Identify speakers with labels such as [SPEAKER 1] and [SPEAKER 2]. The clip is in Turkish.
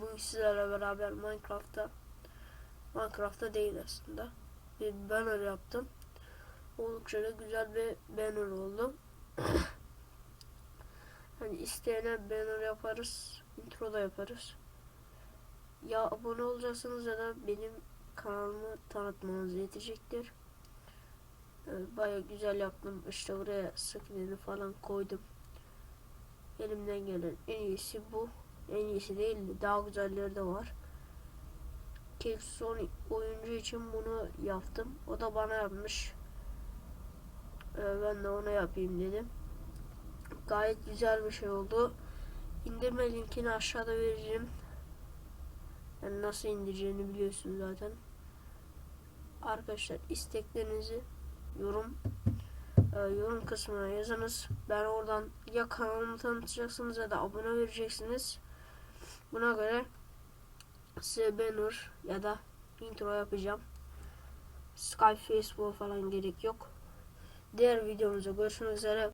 [SPEAKER 1] bugün sizlerle beraber Minecraft'ta Minecraft'ta değil aslında bir banner yaptım. Oldukça da güzel bir banner oldu. hani isteyene banner yaparız, intro da yaparız. Ya abone olacaksınız ya da benim kanalımı tanıtmanız yetecektir. Ee, Baya güzel yaptım. İşte buraya skinini falan koydum. Elimden gelen en iyisi bu. En iyisi değil de daha güzelleri de var. Ki son oyuncu için bunu yaptım. O da bana yapmış. Ee, ben de ona yapayım dedim. Gayet güzel bir şey oldu. İndirme linkini aşağıda vereceğim. Yani nasıl indireceğini biliyorsunuz zaten. Arkadaşlar isteklerinizi yorum e, yorum kısmına yazınız. Ben oradan ya kanalımı tanıtacaksınız ya da abone vereceksiniz. Buna göre banner ya da intro yapacağım. Skype, Facebook falan gerek yok. Diğer videomuzda görüşmek üzere.